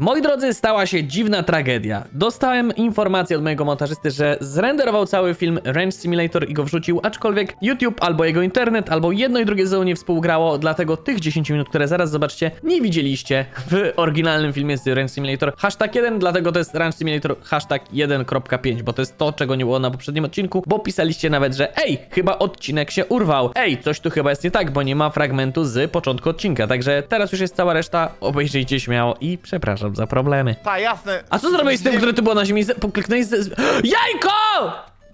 Moi drodzy, stała się dziwna tragedia. Dostałem informację od mojego montażysty, że zrenderował cały film Range Simulator i go wrzucił, aczkolwiek YouTube albo jego internet, albo jedno i drugie ze nie współgrało, dlatego tych 10 minut, które zaraz zobaczycie, nie widzieliście w oryginalnym filmie z Range Simulator. Hashtag 1, dlatego to jest Range Simulator hashtag 1.5, bo to jest to, czego nie było na poprzednim odcinku, bo pisaliście nawet, że ej, chyba odcinek się urwał. Ej, coś tu chyba jest nie tak, bo nie ma fragmentu z początku odcinka, także teraz już jest cała reszta, obejrzyjcie śmiało i przepraszam za problemy. Tak, jasne. A co zrobiłeś z tym, które tu było na ziemi? Z- z... z- Jajko!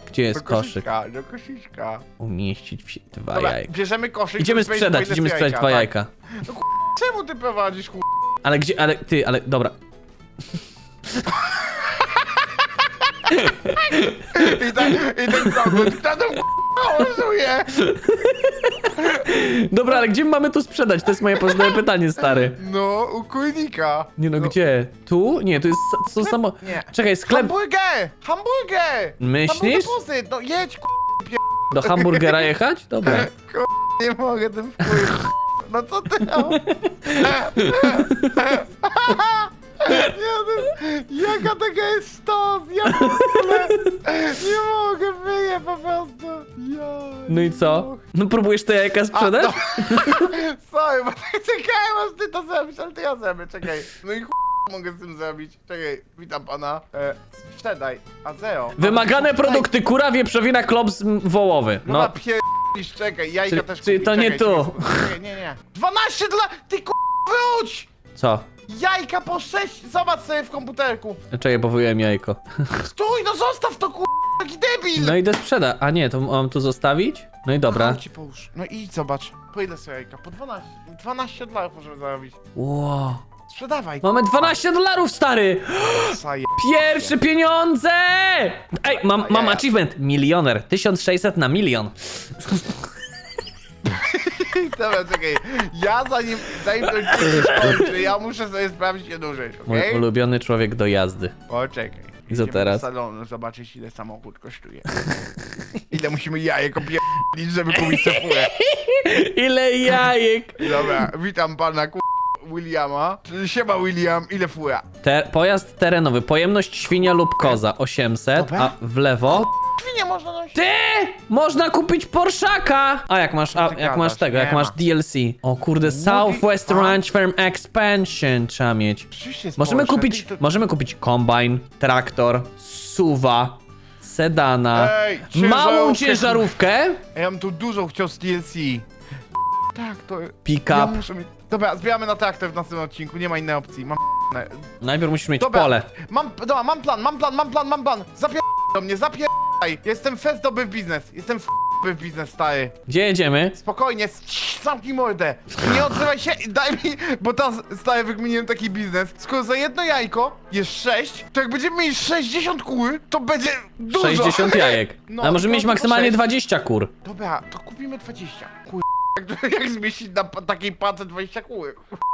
Gdzie Do jest koszyk? koszyka, do koszyka. Umieścić w dwa Dobra, jajka. bierzemy koszyk. Idziemy sprzedać, idziemy sprzedać dwa tak. jajka. No czemu ty prowadzisz ku... Ale gdzie, ale ty, ale dobra. I ten, i tam ku... łosuje? Dobra, ale gdzie my mamy tu sprzedać? To jest moje podstawowe pytanie, stary. No, u kujnika. Nie no, gdzie? Tu? Nie, tu jest s- są samo... Nie. Czekaj, sklep Hamburger! Hamburger! Myślisz? Tam był depozyt, no jedź ku... do hamburgera jechać? Dobra. Nie mogę tym wpłynąć. No co ty tam? Ja, ty- jaka taka jest sztos? Ja w ogóle nie mogę, wyję po prostu. No i co? No próbujesz te jajka sprzedać? Sorry, bo tak czekałem aż ty to zrobisz, ale to ja zrobię, czekaj. No i ch... mogę z tym zrobić. Czekaj, witam pana. E, sprzedaj, a zero. Wymagane produkty, kura, wieprzowina, klops m, wołowy. No, No, no pierdolisz, czekaj, jajka Czyli- też czyli to nie czekaj, tu. czekaj, Czekaj, nie, nie. 12 dla... Ty k... wróć! co? Jajka po 6, zobacz sobie w komputerku. Czekaj, bo wyjąłem jajko. Stój, no zostaw to k... taki debil! No idę sprzedać. A nie, to mam tu zostawić? No i dobra. Chodź ci połóż. No i zobacz. Po ile są jajka? Po 12. 12 dolarów możemy zarobić. Wow. Sprzedawaj. Mamy 12 dolarów, stary! Pierwsze pieniądze! Ej, mam, mam achievement. Milioner. 1600 na milion. Dobra, czekaj. Ja zanim, zanim to się skończy, ja muszę sobie sprawdzić jedną rzecz, Mój okej? ulubiony człowiek do jazdy. Poczekaj. I co Idziemy teraz? do salonu zobaczyć ile samochód kosztuje. ile musimy jajek opierdolić, żeby kupić tę furę. Ile jajek! Dobra, witam pana ku... Williama. Siema William, ile fura? Te, pojazd terenowy. Pojemność świnia lub koza 800, Dobra. a w lewo... Świnie można nosić. Ty! Można kupić Porszaka! A jak masz, a, jak masz tego, jak Nie masz ma. DLC. O kurde, Southwest a? Ranch Farm Expansion trzeba mieć. Oczywiście jest Możemy Porsche. kupić, Ty to- możemy kupić kombajn, traktor, suwa, sedana, Ej, małą ciężarówkę. Ja bym tu dużo chciał z DLC. Tak, to... Ja pick-up. muszę mieć... Dobra, zbieramy na traktor w następnym odcinku, nie ma innej opcji. Mam... Najpierw musisz mieć Dobra, pole. Mam, dobra, mam plan, mam plan, mam plan, mam plan. Zapier... do mnie, Jestem fest dobry w biznes. Jestem f... dobry w biznes, stary. Gdzie jedziemy? Spokojnie, cii, zamknij mordę. Nie odzywaj się i daj mi, bo tam stary wykminiłem taki biznes. Skoro za jedno jajko jest 6, to jak będziemy mieli 60 kół, to będzie dużo. 60 jajek. No, A możemy mieć maksymalnie sześć. 20 kur. Dobra, to kupimy 20. Kur... Jak, jak zmieścić na pa- takiej pace 20 kół?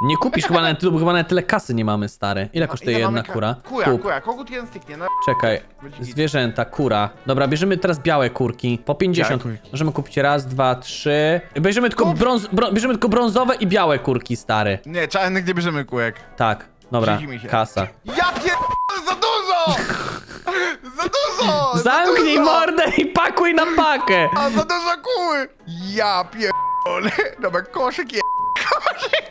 Nie kupisz chyba na tylu, chyba na tyle kasy nie mamy, stary. Ile kosztuje Ile jedna ka- kura? Kura, Kup. kura, kogut jeden styknie, no. Czekaj. Zwierzęta, kura. Dobra, bierzemy teraz białe kurki. Po 50. Białe kurki. Możemy kupić raz, dwa, trzy. Bierzemy tylko, Kup. brąz, brą, bierzemy tylko brązowe i białe kurki, stary. Nie, czarnych nie bierzemy kółek. Tak, dobra, się. kasa. Ja pier... za dużo! za dużo! Zamknij za dużo! mordę i pakuj na pakę! A za dużo kóły! Ja pier... Dobra, koszyk je... Koszyk!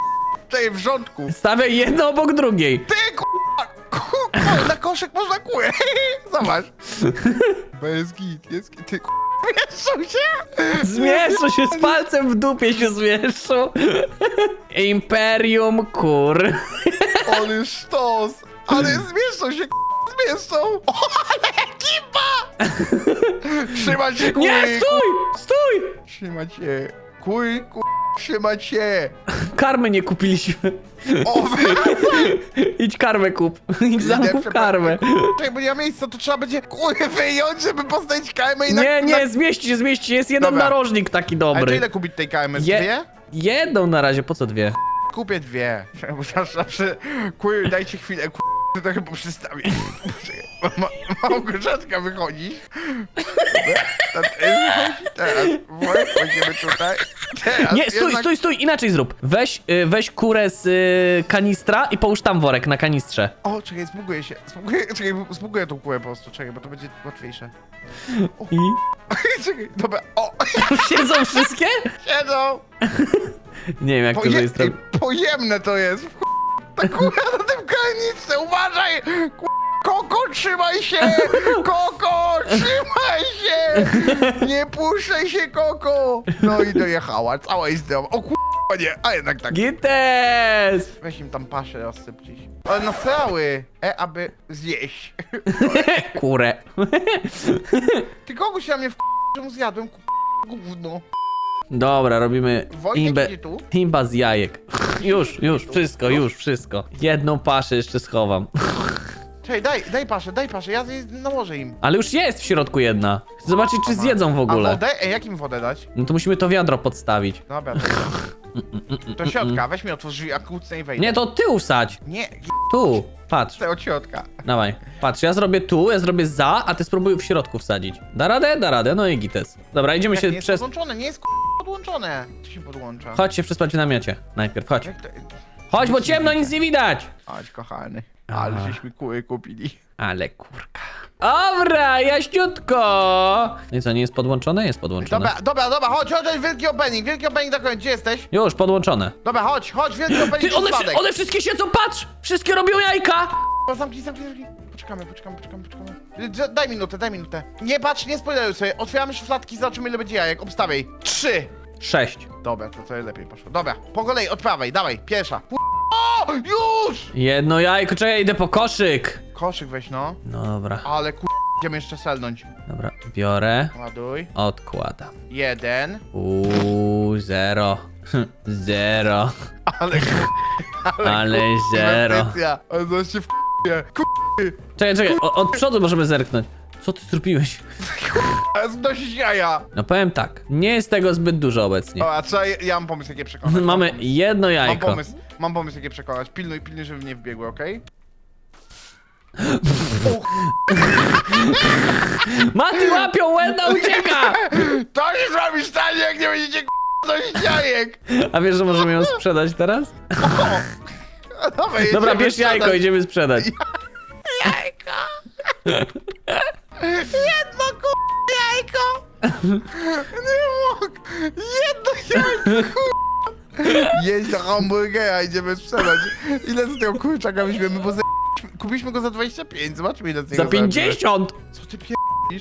Tutaj w rządku. Stawiaj jedno obok drugiej. Ty k***a! Ku- Na koszyk można kółę. Zobacz. Bez git, jest git. Ty k***a, mieszczą się? Zmieszczą się z palcem w dupie się zmieszczą. Imperium kur. Ale sztos! Ale zmieszczą się, k***a, zmieszczą! O, ale ekipa! Trzymać się, kuj! Nie, stój! Stój! Trzymać się. Kuj, kuj, trzymać się. Karmy nie kupiliśmy. O, wy... Idź karmę kup. Idź zakup karmę. Czekaj, bo nie ma miejsca, to trzeba będzie kuj wyjąć, żeby postawić karmę i na... Nie, na... nie, zmieści się, zmieści się. Jest jeden Dobra. narożnik taki Ale to dobry. ile kupić tej karmy? Z Je- dwie? Jedną na razie, po co dwie? Kupię dwie. Bo zawsze... Kuj, dajcie chwilę, to chyba przystawię. Ma, Małgorzatka wychodzi. To jest chodzi teraz. Wojek, Wchodzimy tutaj. Teraz Nie, stój, jednak- stój, stój, inaczej zrób. Weź, y, weź kurę z y, kanistra i połóż tam worek na kanistrze. O, czekaj, zbuguję się. Zbuguję, czekaj, zbuguję tą kółę po prostu, czekaj, bo to będzie łatwiejsze. I? czekaj, dobra, o, Siedzą wszystkie? siedzą! Nie wiem, jak to Poje- jest. ej, pojemne to jest. w. Ta kura na tym kanistrze, uważaj! Koko, trzymaj się! Koko, trzymaj się! Nie puszczaj się, Koko! No i dojechała, cała jest zdrowa. O kurwa nie, a jednak tak. Gites! Weź im tam paszę rozsypcie się. Ale nasrały, e, aby zjeść. Kurę. Ty kogoś na mnie w że mu zjadłem, ku- gówno. Dobra, robimy Wojtek imbę, idzie tu. imba z jajek. Już, już, wszystko, już, wszystko. Jedną paszę jeszcze schowam. Czekaj, daj, daj paszę, daj paszę, ja nałożę im. Ale już jest w środku jedna. Chcę zobaczyć, czy zjedzą w A ogóle. wodę? Ej, jak im wodę dać? No to musimy to wiadro podstawić. Dobra, to, to środka, weź mi otwórz drzwi, a i wejdę. Nie, to od tyłu wsadź. Nie, Tu, patrz. od środka. Dawaj, patrz, ja zrobię tu, ja zrobię za, a ty spróbuj w środku wsadzić. Da radę? Da radę, no i gites. Dobra, idziemy się nie jest przez... podłączone, nie jest k- podłączone. Się podłącza? Chodź się przespać w namiocie. Najpierw, chodź. Jak to... Chodź, bo ciemno, nic nie widać. Chodź, kochany. Ale Aha. żeśmy kły kupili. Ale kurka. Dobra, jaśniutko. No i co, nie jest podłączone? Jest podłączone. Dobra, dobra, dobra, chodź, chodź, chodź, wielki opening, wielki opening na koniec, gdzie jesteś? Już, podłączone. Dobra, chodź, chodź, wielki opening Ty, one, przypadek. one wszystkie siedzą, patrz! Wszystkie robią jajka! Zamknij, zamknij, zamknij. Poczekamy, poczekamy, poczekamy, poczekamy. Daj minutę, daj minutę. Nie patrz, nie spoileruj sobie. Otwieramy szufladki, zobaczymy ile będzie jajek. Obstawiaj. Trzy. Sześć. Dobra, to to lepiej poszło. Dobra, po kolei, od prawej, dawaj, pierwsza. O, już! Jedno jajko, czekaj, idę po koszyk. Koszyk weź, no. No dobra, Ale ku... Idziemy jeszcze selnąć. dobra, biorę, Ładuj. odkładam. Jeden. Uuu, zero. Zero. Ale Ale zero. inwestycja. Ale zaraz się w Ku... Czekaj, czekaj, o, od przodu możemy zerknąć. Co ty zrobiłeś? Ale znosić jaja. No powiem tak, nie jest tego zbyt dużo obecnie. O, a trzeba, ja mam pomysł, jakie przekonać. Mamy Mam pomysł. jedno Mam jajko. pomysł, mam pomysł, jakie przekonać. Pilnuj, pilnuj, żeby nie wbiegły, okej? Mati łapią, Łenda ucieka! To nie zrobisz stanie, jak nie będziecie znosić jajek. A wiesz, że możemy ją sprzedać teraz? Dobra, Dobra, jedziemy bierz jajko, sprzedać. idziemy sprzedać. Jajko! Nie mogę! Jedno jajko! ku- Jedź do hamburgera, idziemy sprzedać. Ile z tego kurczaka weźmiemy, bo za... kupiliśmy go za 25, zobaczmy ile z niego Za zarobimy. 50! Co ty pier...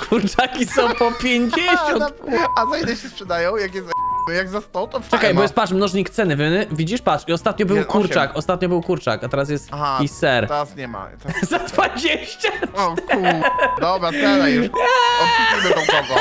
Kurczaki są po A, 50! na... A za ile się sprzedają? Jak jest jak za 100, to Czekaj, fajna. bo jest, patrz, mnożnik ceny, wy- widzisz, patrz, i ostatnio był Jest kurczak, ostatnio był kurczak, a teraz jest Aha, i ser. Teraz nie ma. Teraz... Za 20! O kur... Dobra, selaj już. Odkupimy tą koko.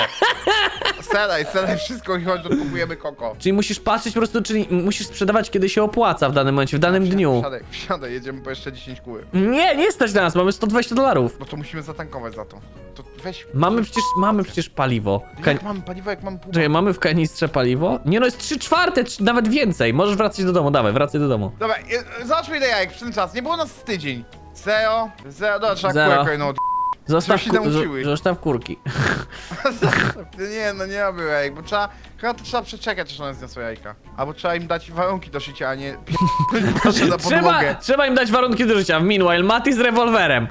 Selaj, selaj wszystko i chodź, odkupujemy koko. Czyli musisz patrzeć po prostu, czyli musisz sprzedawać, kiedy się opłaca w danym momencie, w danym dniu. Wsiadaj, wsiadaj, jedziemy po jeszcze 10 kóły. Nie, nie stać na nas, mamy 120 dolarów. No to musimy zatankować za to. To weź... Mamy przecież, mamy przecież paliwo. Jak mamy paliwo, jak mamy pół... Czekaj, mamy w kanistrze paliwo? Nie no, jest 3 czwarte, trz- nawet więcej. Możesz wracać do domu, dawaj, wracaj do domu. Dobra, e, zobaczmy ile jajek w ten czas. Nie było nas z tydzień. Zero, zero, dobra, trzeba Zero. kółek od... Zostaw, się ku... nauczyły. zo- zostaw kurki. Nie, no nie ma było jajek, bo trzeba... Chyba to trzeba przeczekać, aż one zniosą jajka. Albo trzeba im dać warunki do szycia, a nie... Proszę na Trzeba, podłogę. trzeba im dać warunki do życia. Meanwhile, Mati z rewolwerem.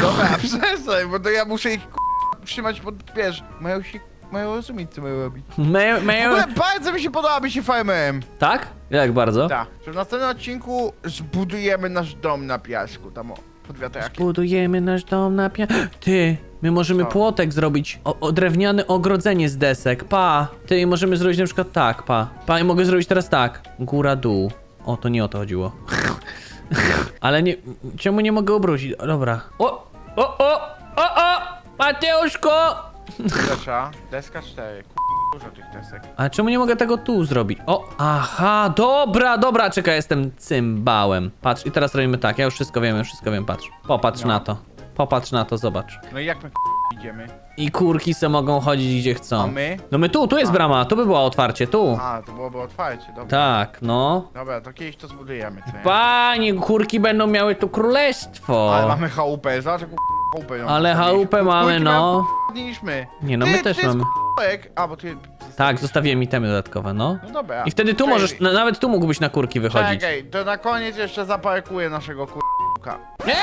Dobra, przestań, bo to ja muszę ich k***a, trzymać pod... Wiesz, mają się... Mają rozumieć, co mają robić. Mają, W ogóle bardzo mi się podoba być się farmerem. Tak? Jak bardzo? Tak. Że w następnym odcinku zbudujemy nasz dom na piasku, tam o, pod wiatrakiem. Budujemy nasz dom na pia... Ty, my możemy Co? płotek zrobić, o, o drewniane ogrodzenie z desek, pa. Ty, możemy zrobić na przykład tak, pa. Pa, i mogę zrobić teraz tak, góra, dół. O, to nie o to chodziło. Ale nie, czemu nie mogę obrócić? Dobra. O, o, o, o, o, Mateuszko! Desza, deska 4, k***, dużo tych desek. A czemu nie mogę tego tu zrobić? O, aha, dobra, dobra, czekaj, jestem cymbałem. Patrz, i teraz robimy tak, ja już wszystko wiem, już wszystko wiem, patrz. Popatrz No. na to. Popatrz na to, zobacz. No i jak my idziemy? I kurki se mogą chodzić gdzie chcą. A my? No my tu, tu jest A. brama, tu by było otwarcie, tu. A, to byłoby otwarcie, dobra. Tak, no. Dobra, to kiedyś to zbudujemy, co nie? Panie, kurki będą miały tu królestwo. Ale mamy chałupę, zobacz jak k***, chałupę ją Ale chałupę mamy, no. Niż my. Nie, no my też mamy. k***ek. A, bo ty... Tak, zostawiłem itemy dodatkowe, no. No dobra. I wtedy tu Czekaj, możesz, na- nawet tu mógłbyś na kurki wychodzić. Czekaj, to na koniec jeszcze zaparkuję naszego k***ka. Nie!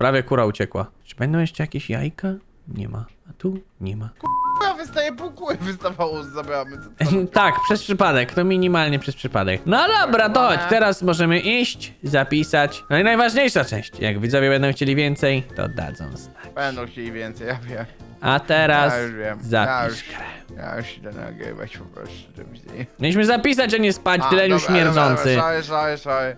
Prawie kura uciekła. Czy będą jeszcze jakieś jajka? Nie ma. A tu? Nie ma. Ja wystaje pół wystawało z zabramy. Co to? tak, przez przypadek, to minimalnie przez przypadek. No dobra, to chodź, teraz możemy iść, zapisać. No i najważniejsza część, jak widzowie będą chcieli więcej, to dadzą znać. Będą chcieli więcej, ja wiem. A teraz Ja już wiem. Ja zapisz już, grę. ja już idę nagrywać po prostu. do widzenia. Mieliśmy zapisać, a nie spać, A, tyle już dobra, śmierdzący. dobra, Sorry, sorry, sorry.